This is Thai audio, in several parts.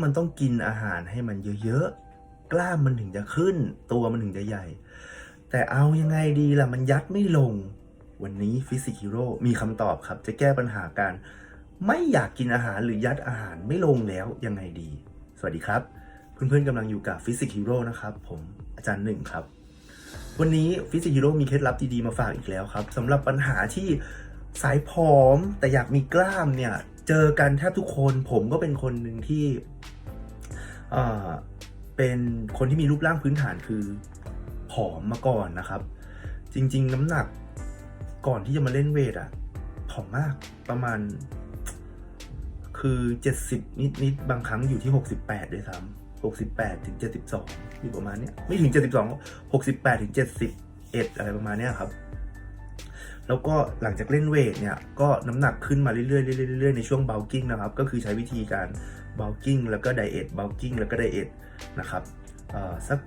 ามันต้องกินอาหารให้มันเยอะๆ กล้ามมันถึงจะขึ้น ตัวมันถึงจะใหญ่ แต่เอายังไงดีล่ะ มันยัดไม่ลง วันนี้ฟิสิกฮีโร่มีคำตอบครับ จะแก้ปัญหาการ ไม่อยากกินอาหารหรือยัดอาหารไม่ลงแล้วยังไงดี สวัสดีครับ เพื่อนๆกำลังอยู่กับฟิสิกฮีโร่นะครับ ผมอาจารย์หนึ่งครับ วันนี้ฟิสิกฮีโร่มีเคล็ดลับดีๆมาฝากอีกแล้วครับสำหรับปัญหาที่สายผอมแต่อยากมีกล้ามเนี่ย เจอกันแทบทุกคนผมก็เป็นคนหนึ่งที่เอ่อเป็นคนที่มีรูปร่างพื้นฐานคือผอมมาก่อนนะครับ จริง ๆ น้ำหนักก่อนที่จะมาเล่นเวทอะผอมมากประมาณ คือ 70 นิดๆบางครั้งอยู่ที่ 68 ด้วยซ้ำ68 ถึง 72 อยู่ประมาณเนี้ยไม่ถึง 72 68 ถึง 71 อะไรประมาณเนี้ยครับ แล้วก็หลังจากเล่นเวทเนี่ยก็น้ำหนักขึ้นมาเรื่อยๆเรื่อยๆในช่วงเบลกิ้งนะครับก็คือใช้วิธีการเบลกิ้งแล้วก็ไดเอทเบลกิ้งแล้วก็ไดเอทนะครับสัก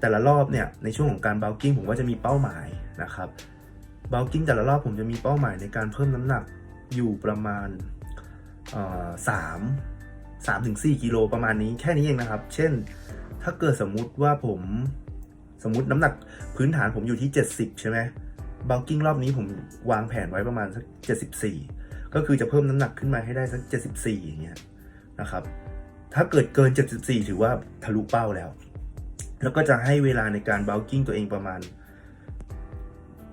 แต่ละรอบเนี่ยในช่วงของการเบลกิ้งผมก็จะมีเป้าหมายนะครับเบลกิ้งแต่ละรอบผมจะมีเป้าหมายในการเพิ่มน้ำหนักอยู่ประมาณสามสามถึงสี่กิโลประมาณนี้แค่นี้เองนะครับ เช่น ถ้าเกิดสมมุติว่าผมสมมติน้ำหนักพื้นฐานผมอยู่ที่ 70 ใช่ไหม บัลกิ้งรอบนี้ผมวางแผนไว้ประมาณสัก 74 ก็คือจะเพิ่มน้ำหนักขึ้นมาให้ได้สัก 74 อย่างเงี้ยนะครับ ถ้าเกิดเกิน 74 ถือว่าทะลุเป้าแล้ว แล้วก็จะให้เวลาในการบัลกิ้งตัวเองประมาณ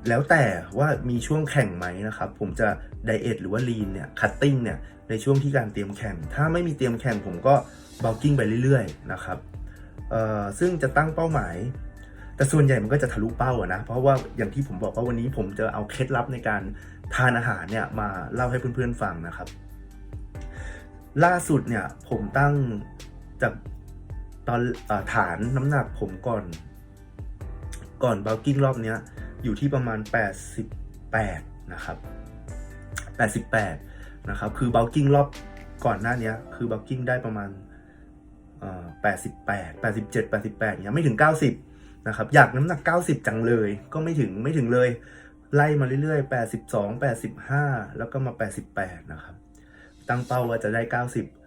แล้วแต่ว่ามีช่วงแข่งไหมนะครับ ผมจะไดเอทหรือว่าลีนเนี่ยคัตติ้งเนี่ยในช่วงที่การเตรียมแข่ง ถ้าไม่มีเตรียมแข่งผมก็บ u ลกิ้งไปเรื่อยๆนะครับเอ่อซึ่งจะตั้งเป้าหมาย แต่ส่วนใหญ่มันก็จะทะลุเป้าอะนะ เพราะว่าอย่างที่ผมบอกว่าวันนี้ผมจะเอาเคล็ดลับในการทานอาหารเนี่ยมาเล่าให้เพื่อนๆฟังนะครับ ล่าสุดเนี่ยผมตั้งจากตอนอฐานน้ำหนักผมก่อน ก่อนเบลกิ้งรอบเนี้ยอยู่ที่ประมาณ 88 นะครับ 88 นะครับ คือเบลกิ้งรอบก่อนหน้านี้คือเบลกิ้งได้ประมาณ88 87 88เนี้ยไม่ถึง 90 นะครับอยากน้ำหนัก 90 จังเลยก็ไม่ถึงไม่ถึงเลย ไล่มาเรื่อยๆ 82 85 แล้วก็มา 88 นะครับ ตั้งเป้าว่าจะได้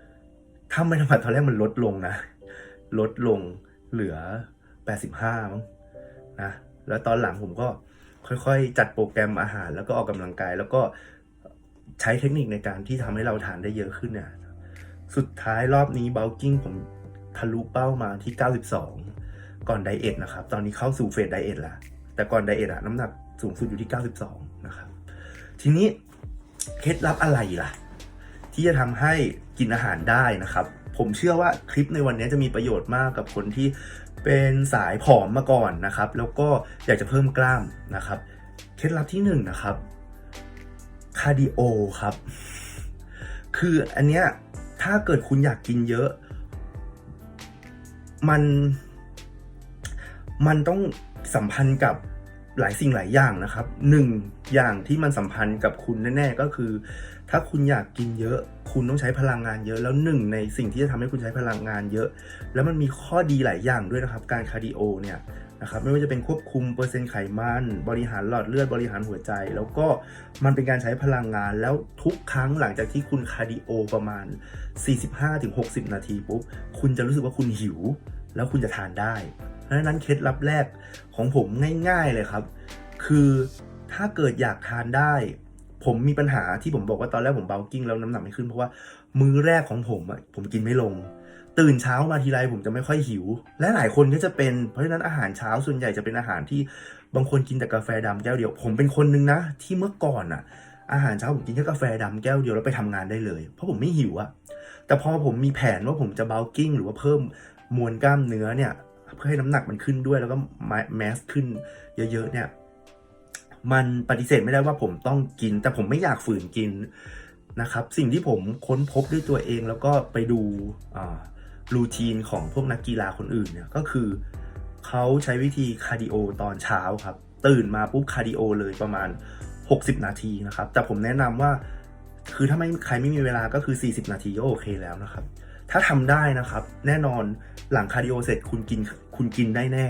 90 ถ้าไม่ทำตอนแรกมันลดลงนะ ลดลงเหลือ 85มั้งนะแล้วตอนหลังผมก็ค่อยๆ จัดโปรแกรมอาหารแล้วก็ออกกำลังกาย แล้วก็ใช้เทคนิคในการที่ทำให้เราทานได้เยอะขึ้นเนี่ยสุดท้ายรอบนี้เบลกิ้งผมทะลุเป้ามาที่ 92 ก่อนไดเอทนะครับ ตอนนี้เข้าสู่เฟสไดเอทแล้ว แต่ก่อนไดเอทอะน้ำหนักสูงสุดอยู่ที่ 92 นะครับ ทีนี้เคล็ดลับอะไรล่ะ ที่จะทำให้กินอาหารได้นะครับ ผมเชื่อว่าคลิปในวันนี้จะมีประโยชน์มากกับคนที่เป็นสายผอมมาก่อนนะครับ แล้วก็อยากจะเพิ่มกล้ามนะครับ เคล็ดลับที่หนึ่งนะครับคาร์ดิโอครับ คืออันเนี้ยถ้าเกิดคุณอยากกินเยอะ มัน มันต้องสัมพันธ์กับหลายสิ่งหลายอย่างนะครับหนึ่งอย่างที่มันสัมพันธ์กับคุณแน่ๆก็คือ ถ้าคุณอยากกินเยอะ คุณต้องใช้พลังงานเยอะ แล้วหนึ่งในสิ่งที่จะทำให้คุณใช้พลังงานเยอะ แล้วมันมีข้อดีหลายอย่างด้วยนะครับ การคาร์ดิโอเนี่ยนะครับไม่ว่าจะเป็นควบคุมเปอร์เซ็นต์ไขมัน บริหารหลอดเลือดบริหารหัวใจ แล้วก็มันเป็นการใช้พลังงานแล้วทุกครั้งหลังจากที่คุณคาร์ดิโอประมาณ 45-60 นาทีปุ๊บคุณจะรู้สึกว่าคุณหิว แล้วคุณจะทานได้ เพราะฉะนั้นเคล็ดลับแรกของผมง่าย ๆเลยครับ คือถ้าเกิดอยากทานได้ ผมมีปัญหาที่ผมบอกว่าตอนแรกผมเบลกิ้งแล้วน้ำหนักไม่ขึ้นเพราะว่ามื้อแรกของผมอะผมกินไม่ลง ตื่นเช้ามาทีไรผมจะไม่ค่อยหิว และหลายคนก็จะเป็นเพราะฉะนั้นอาหารเช้าส่วนใหญ่จะเป็นอาหารที่บางคนกินแต่กาแฟดำแก้วเดียว ผมเป็นคนนึงนะ ที่เมื่อก่อนอะอาหารเช้าผมกินแค่กาแฟดำแก้วเดียวแล้วไปทำงานได้เลย เพราะผมไม่หิวอะแต่พอผมมีแผนว่าผมจะเบลกิ้งหรือว่าเพิ่มมวลกล้ามเนื้อเนี่ย เพื่อให้น้ำหนักมันขึ้นด้วยแล้วก็แมสขึ้นเยอะๆเนี่ย มันปฏิเสธไม่ได้ว่าผมต้องกิน แต่ผมไม่อยากฝืนกินนะครับ สิ่งที่ผมค้นพบด้วยตัวเองแล้วก็ไปดูรูทีนของพวกนักกีฬาคนอื่นเนี่ยก็คือเขาใช้วิธีคาร์ดิโอตอนเช้าครับ ตื่นมาปุ๊บคาร์ดิโอเลยประมาณ 60 นาทีนะครับ แต่ผมแนะนำว่าคือถ้าไม่ใครไม่มีเวลาก็คือ 40 นาทีก็โอเคแล้วนะครับ ถ้าทำได้นะครับ แน่นอนหลังคาร์ดิโอเสร็จคุณกินคุณกินได้แน่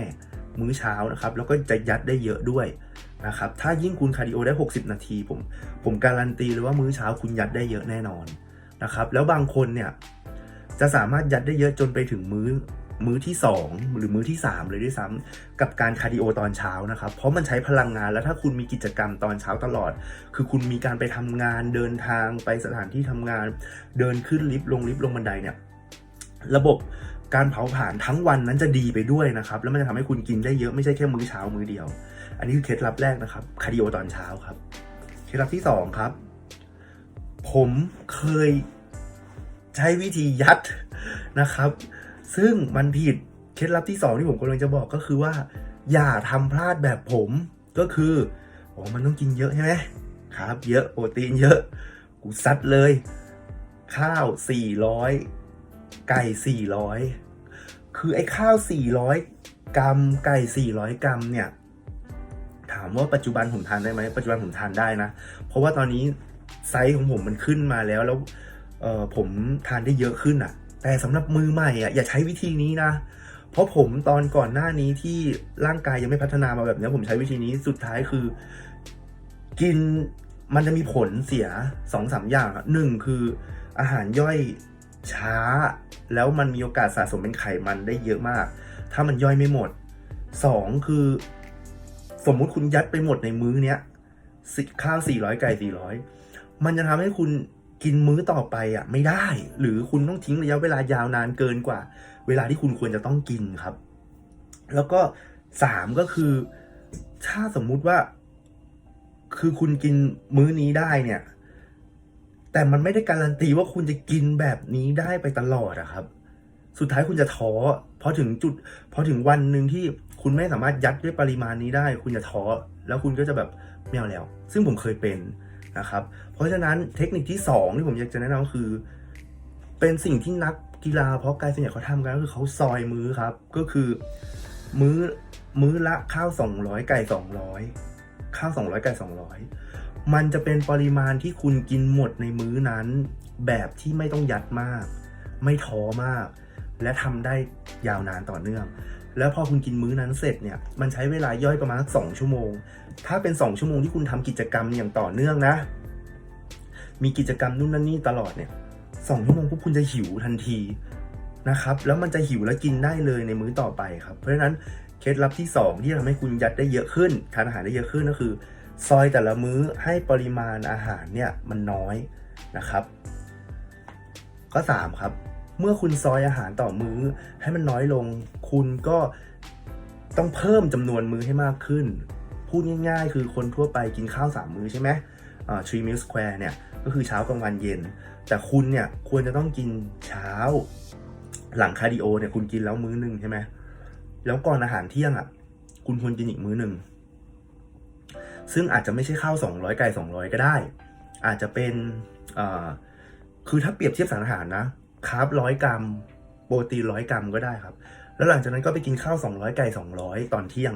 มื้อเช้านะครับ แล้วก็จะยัดได้เยอะด้วยนะครับ ถ้ายิ่งคุณคาร์ดิโอได้ 60 นาที ผมผมการันตีเลยว่ามื้อเช้าคุณยัดได้เยอะแน่นอนนะครับ แล้วบางคนเนี่ยจะสามารถยัดได้เยอะจนไปถึงมื้อมื้อที่ 2 หรือมื้อที่ 3 เลยด้วยซ้ำกับการคาร์ดิโอตอนเช้านะครับ เพราะมันใช้พลังงานแล้วถ้าคุณมีกิจกรรมตอนเช้าตลอด คือคุณมีการไปทำงานเดินทางไปสถานที่ทำงาน เดินขึ้นลิฟต์ลงลิฟต์ลงบันไดเนี่ย ระบบการเผาผลาญทั้งวันนั้นจะดีไปด้วยนะครับ แล้วมันจะทำให้คุณกินได้เยอะไม่ใช่แค่มื้อเช้ามื้อเดียว อันนี้คือเคล็ดลับแรกนะครับคาร์ดิโอตอนเช้าครับ เคล็ดลับที่สองครับ ผมเคยใช้วิธียัดนะครับ ซึ่งมันผิดเคล็ดลับที่สองที่ผมกำลังจะบอกก็คือว่า อย่าทำพลาดแบบผมก็คือโอ้มันต้องกินเยอะใช่ไหมครับ เยอะโปรตีนเยอะ กูซัดเลย ข้าว 400 ไก่400คือไอ้ข้าว400กรัมไก่400กรัมเนี่ย ถามว่าปัจจุบันผมทานได้ไหมปัจจุบันผมทานได้นะ เพราะว่าตอนนี้ไซส์ของผมมันขึ้นมาแล้วแล้วเออผมทานได้เยอะขึ้นอะ่ะ แต่สำหรับมือใหม่อะ่ะอย่าใช้วิธีนี้นะ เพราะผมตอนก่อนหน้านี้ที่ร่างกายยังไม่พัฒนามาแบบนี้ผมใช้วิธีนี้สุดท้ายคือ กินมันจะมีผลเสียสองสามอย่างหนึ่งคืออาหารย่อย ช้า แล้วมันมีโอกาสสะสมเป็นไขมันได้เยอะมาก ถ้ามันย่อยไม่หมดสองคือ สมมุติคุณยัดไปหมดในมื้อเนี้ยสิข้าว 400 ไก่ 400 มันจะทำให้คุณกินมื้อต่อไปอะไม่ได้ หรือคุณต้องทิ้งระยะเวลายาวนานเกินกว่า เวลาที่คุณควรจะต้องกินครับ แล้วก็สามก็คือ ถ้าสมมุติว่า คือคุณกินมื้อนี้ได้เนี่ย แต่มันไม่ได้การันตีว่าคุณจะกินแบบนี้ได้ไปตลอดอะครับ สุดท้ายคุณจะท้อพอถึงจุดพอถึงวันหนึ่งที่คุณไม่สามารถยัดด้วยปริมาณนี้ได้ คุณจะท้อแล้วคุณก็จะแบบไม่เอาแล้ว ซึ่งผมเคยเป็นนะครับ เพราะฉะนั้นเทคนิคที่สองที่ผมอยากจะแนะนำก็คือ เป็นสิ่งที่นักกีฬาเพราะกายส่วนใหญ่เขาทำกันก็คือเขาซอยมื้อครับ ก็คือ มื้อมื้อละข้าว 200 ไก่ 200 ข้าว200ไก่200 มันจะเป็นปริมาณที่คุณกินหมดในมื้อนั้น แบบที่ไม่ต้องยัดมาก ไม่ท้อมาก และทำได้ยาวนานต่อเนื่อง แล้วพอคุณกินมื้อนั้นเสร็จเนี่ยมันใช้เวลาย่อยประมาณสองชั่วโมง ถ้าเป็นสองชั่วโมงที่คุณทำกิจกรรมอย่างต่อเนื่องนะ มีกิจกรรมนู่นนั่นนี่ตลอดเนี่ยสองชั่วโมงปุ๊บคุณจะหิวทันทีนะครับแล้วมันจะหิวแล้วกินได้เลยในมื้อต่อไปครับ เพราะฉะนั้น เคล็ดลับที่สองที่ทำให้คุณยัดได้เยอะขึ้นทานอาหารได้เยอะขึ้นก็คือ ซอยแต่ละมื้อให้ปริมาณอาหารเนี่ยมันน้อยนะครับ ก็สามครับเมื่อคุณซอยอาหารต่อมื้อให้มันน้อยลง คุณก็ต้องเพิ่มจำนวนมื้อให้มากขึ้น พูดง่าย ๆ คือคนทั่วไปกินข้าวสามมื้อใช่ไหมอ่า three meals a day เนี่ยก็คือเช้ากลางวันเย็น แต่คุณเนี่ยควรจะต้องกินเช้า หลังคาร์ดิโอเนี่ยคุณกินแล้วมื้อนึงใช่ไหม แล้วก่อนอาหารเที่ยงอะ คุณควรกินอีกมื้อหนึ่ง ซึ่งอาจจะไม่ใช่ข้าว200ไก่200ก็ได้ อาจจะเป็นคือถ้าเปรียบเทียบสารอาหารนะคาร์บร้อยกรัม โปรตีนร้อยกรัมก็ได้ครับ แล้วหลังจากนั้นก็ไปกินข้าว200ไก่200ตอนเที่ยง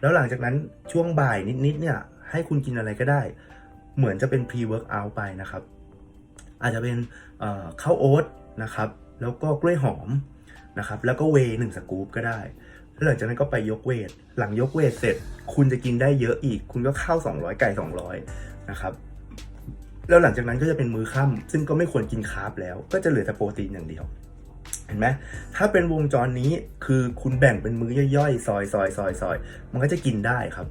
แล้วหลังจากนั้นช่วงบ่ายนิดๆเนี่ยให้คุณกินอะไรก็ได้ เหมือนจะเป็น pre workout ไปนะครับ อาจจะเป็นข้าวโอ๊ตนะครับ แล้วก็กล้วยหอมนะครับ แล้วก็เวย์หนึ่งสกู๊ปก็ได้ แล้วหลังจากนั้นก็ไปยกเวท หลังยกเวทเสร็จ คุณจะกินได้เยอะอีก คุณก็ข้าว200 ไก่ 200 นะครับ แล้วหลังจากนั้นก็จะเป็นมื้อค่ำซึ่งก็ไม่ควรกินคาร์บแล้ว ก็จะเหลือแต่โปรตีนอย่างเดียว เห็นไหมถ้าเป็นวงจรนี้คือคุณแบ่งเป็นมื้อย่อยๆ ซอยซอยซอยซอยมันก็จะกินได้ครับ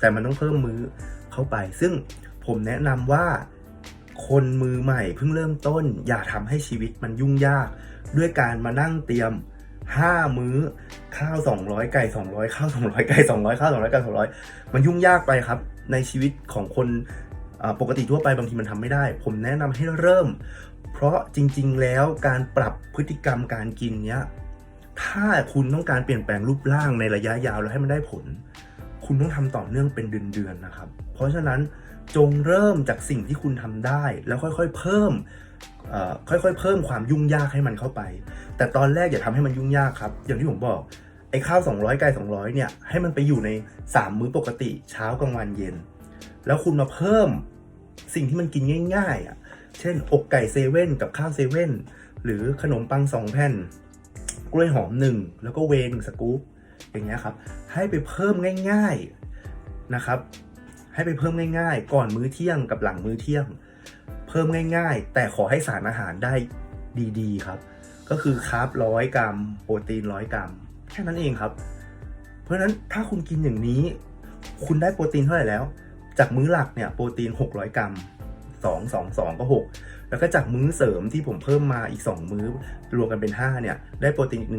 แต่มันต้องเพิ่มมื้อเข้าไป ซึ่งผมแนะนำว่าคนมือใหม่เพิ่งเริ่มต้น อย่าทำให้ชีวิตมันยุ่งยาก ด้วยการมานั่งเตรียม 5มื้อ ข้าว200ไก่200ข้าว200ไก่200ข้าว200ไก่200มันยุ่งยากไปครับ ในชีวิตของคนปกติทั่วไปบางทีมันทำไม่ได้ ผมแนะนำให้เริ่ม เพราะจริง ๆ แล้วการปรับพฤติกรรมการกินเนี้ยถ้าคุณต้องการเปลี่ยนแปลงรูปร่างในระยะยาวแล้วให้มันได้ผล คุณต้องทำต่อเนื่องเป็นเดือนๆนะครับ เพราะฉะนั้นจงเริ่มจากสิ่งที่คุณทำได้แล้วค่อยๆ เพิ่ม ค่อยๆ เพิ่มความยุ่งยากให้มันเข้าไป แต่ตอนแรกอย่าทำให้มันยุ่งยากครับ อย่างที่ผมบอก ไอ้ข้าว 200 ไก่200 เนี่ย ให้มันไปอยู่ใน 3 มื้อปกติเช้ากลางวันเย็น แล้วคุณมาเพิ่มสิ่งที่มันกินง่าย ๆอะ เช่นอกไก่เซเว่นกับข้าวเซเว่นหรือขนมปังสองแผ่น กล้วยหอมหนึ่งแล้วก็เวหนึ่งสกู๊ปอย่างเงี้ยครับ ให้ไปเพิ่มง่าย ๆนะครับ ให้ไปเพิ่มง่าย ๆ ก่อนมื้อเที่ยงกับหลังมื้อเที่ยง เพิ่มง่าย ๆ แต่ขอให้สารอาหารได้ดีๆ ครับ ก็คือคาร์บร้อยกรัม โปรตีนร้อยกรัม แค่นั้นเองครับ เพราะฉะนั้นถ้าคุณกินอย่างนี้ คุณได้โปรตีนเท่าไหร่แล้ว จากมื้อหลักเนี่ยโปรตีน 600 กรัม 2 2 2 ก็ 6 แล้วก็จากมื้อเสริมที่ผมเพิ่มมาอีก 2 มื้อ รวมกันเป็น 5 เนี่ย ได้โปรตีนอีก 100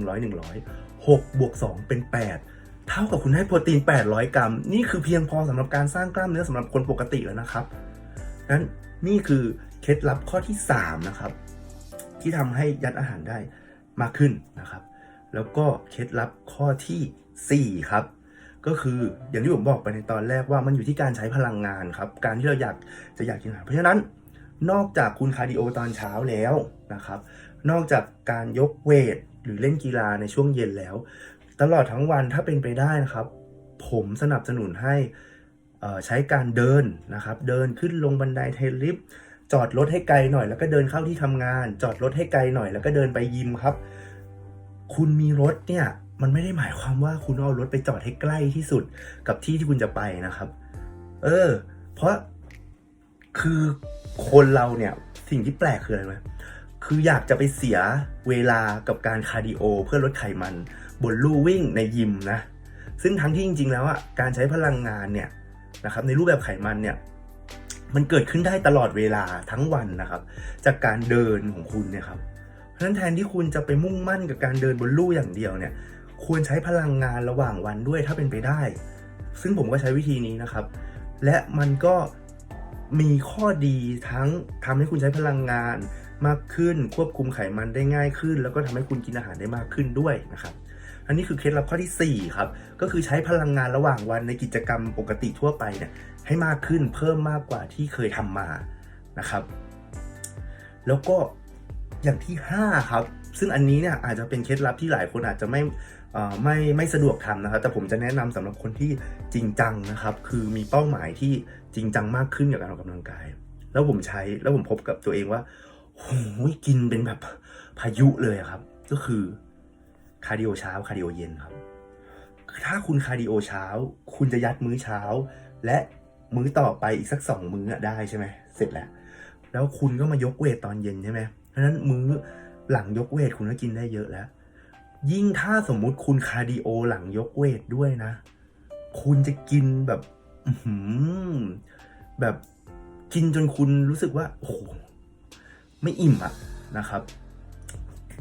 100 6บวก2เป็น 8 เท่ากับคุณได้โปรตีน 800 กรัม นี่คือเพียงพอสำหรับการสร้างกล้ามเนื้อสำหรับคนปกติแล้วนะครับนั้น นี่คือเคล็ดลับข้อที่ 3 นะครับ ที่ทำให้ยัดอาหารได้มากขึ้นนะครับ แล้วก็เคล็ดลับข้อทีสี่ 4 ครับ ก็คืออย่างที่ผมบอกไปในตอนแรกว่ามันอยู่ที่การใช้พลังงานครับ การที่เราอยากจะอยากกินอาหารเพราะฉะนั้นนอกจากคุณคาร์ดิโอตอนเช้าแล้วนะครับ นอกจากการยกเวทหรือเล่นกีฬาในช่วงเย็นแล้ว ตลอดทั้งวันถ้าเป็นไปได้นะครับ ผมสนับสนุนให้ ใช้การเดินนะครับ เดินขึ้นลงบันไดเทรลิฟต์จอดรถให้ไกลหน่อย แล้วก็เดินเข้าที่ทำงาน จอดรถให้ไกลหน่อย แล้วก็เดินไปยิมครับ คุณมีรถเนี่ยมันไม่ได้หมายความว่าคุณเอารถไปจอดให้ใกล้ที่สุดกับที่ที่คุณจะไปนะครับ เออ เพราะคือคนเราเนี่ยสิ่งที่แปลกคืออะไรไหมคืออยากจะไปเสียเวลากับการคาร์ดิโอ เพื่อลดไขมัน บนลู่วิ่งในยิมนะ ซึ่งทั้งที่จริง ๆ แล้วอะการใช้พลังงานเนี่ย นะครับในรูปแบบไขมันเนี่ยมันเกิดขึ้นได้ตลอดเวลาทั้งวันนะครับ จากการเดินของคุณเนี่ยครับเพราะฉะนั้นแทนที่คุณจะไปมุ่งมั่นกับการเดินบนลู่อย่างเดียวเนี่ยควรใช้พลังงานระหว่างวันด้วยถ้าเป็นไปได้ ซึ่งผมก็ใช้วิธีนี้นะครับ และมันก็มีข้อดีทั้งทำให้คุณใช้พลังงานมากขึ้น ควบคุมไขมันได้ง่ายขึ้น แล้วก็ทำให้คุณกินอาหารได้มากขึ้นด้วยนะครับ อันนี้คือเคล็ดลับข้อที่ 4 ครับ ก็คือใช้พลังงานระหว่างวันในกิจกรรมปกติทั่วไปเนี่ยให้มากขึ้นเพิ่มมากกว่าที่เคยทำมานะครับ แล้วก็อย่างที่ 5 ครับ ซึ่งอันนี้เนี่ยอาจจะเป็นเคล็ดลับที่หลายคนอาจจะไม่ไม่ไม่สะดวกทำนะครับ แต่ผมจะแนะนำสำหรับคนที่จริงจังนะครับ คือมีเป้าหมายที่จริงจังมากขึ้นกับการออกกำลังกาย แล้วผมใช้แล้วผมพบกับตัวเองว่าโอ้ยกินเป็นแบบพายุเลยครับ ก็คือ คาร์ดิโอเช้าคาร์ดิโอเย็นครับ ถ้าคุณคาร์ดิโอเช้า คุณจะยัดมื้อเช้า และมื้อต่อไปอีกสักสองมื้อได้ใช่ไหมเสร็จแล้ว แล้วคุณก็มายกเวทตอนเย็นใช่ไหมเพราะฉะนั้นมื้อหลังยกเวทคุณก็กินได้เยอะแล้ว ยิ่งถ้าสมมุติคุณคาร์ดิโอหลังยกเวทด้วยนะ คุณจะกินแบบแบบกินจนคุณรู้สึกว่าโอ้โหไม่อิ่มอะนะครับ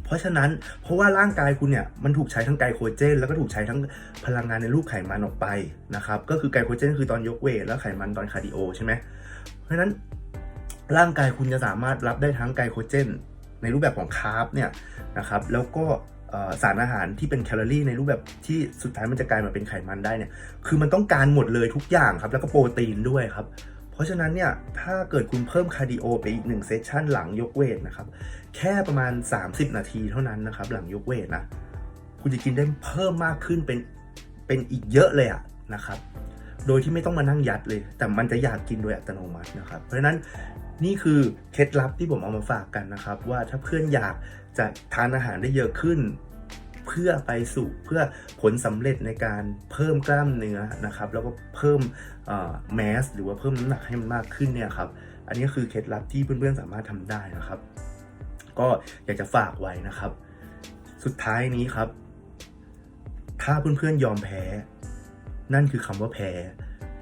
เพราะฉะนั้นเพราะว่าร่างกายคุณเนี่ยมันถูกใช้ทั้งไกลโคเจน แล้วก็ถูกใช้ทั้งพลังงานในรูปไขมันออกไปนะครับก็คือไกลโคเจนคือตอนยกเวทแล้วไขมันตอนคาร์ดิโอใช่ไหมเพราะฉะนั้นร่างกายคุณจะสามารถรับได้ทั้งไกลโคเจน ในรูปแบบของคาร์บเนี่ยนะครับแล้วก็สารอาหารที่เป็นแคลอรี่ในรูปแบบที่สุดท้ายมันจะกลายมาเป็นไขมันได้เนี่ยคือมันต้องการหมดเลยทุกอย่างครับแล้วก็โปรตีนด้วยครับ เพราะฉะนั้นเนี่ยถ้าเกิดคุณเพิ่มคาร์ดิโอไปอีกหนึ่งเซสชันหลังยกเวทนะครับแค่ประมาณ 30 นาทีเท่านั้นนะครับหลังยกเวทนะคุณจะกินได้เพิ่มมากขึ้นเป็นเป็นอีกเยอะเลยอะนะครับ โดยที่ไม่ต้องมานั่งยัดเลย แต่มันจะอยากกินโดยอัตโนมัตินะครับ เพราะฉะนั้นนี่คือเคล็ดลับที่ผมเอามาฝากกันนะครับ ว่าถ้าเพื่อนอยากจะทานอาหารได้เยอะขึ้น เพื่อไปสู่เพื่อผลสำเร็จในการเพิ่มกล้ามเนื้อนะครับ แล้วก็เพิ่มแมสหรือว่าเพิ่มน้ำหนักให้มันมากขึ้นเนี่ยครับอันนี้คือเคล็ดลับที่เพื่อนๆสามารถทำได้นะครับ ก็อยากจะฝากไว้นะครับ สุดท้ายนี้ครับ ถ้าเพื่อนๆยอมแพ้ นั่นคือคำว่าแพ้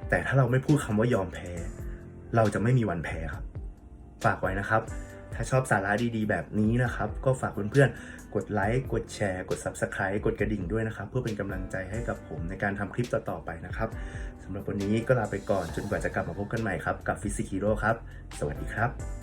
แต่ถ้าเราไม่พูดคำว่ายอมแพ้ เราจะไม่มีวันแพ้ครับ ฝากไว้นะครับถ้าชอบสาระดีๆ แบบนี้นะครับ ก็ฝากเพื่อนๆ กดไลค์กดแชร์ กด Subscribe กดกระดิ่งด้วยนะครับ เพื่อเป็นกำลังใจให้กับผมในการทำคลิปต่อ ๆ ไปนะครับสำหรับวันนี้ก็ลาไปก่อนจนกว่าจะกลับมาพบกันใหม่ครับ กับฟิสิกิโร่ครับ สวัสดีครับ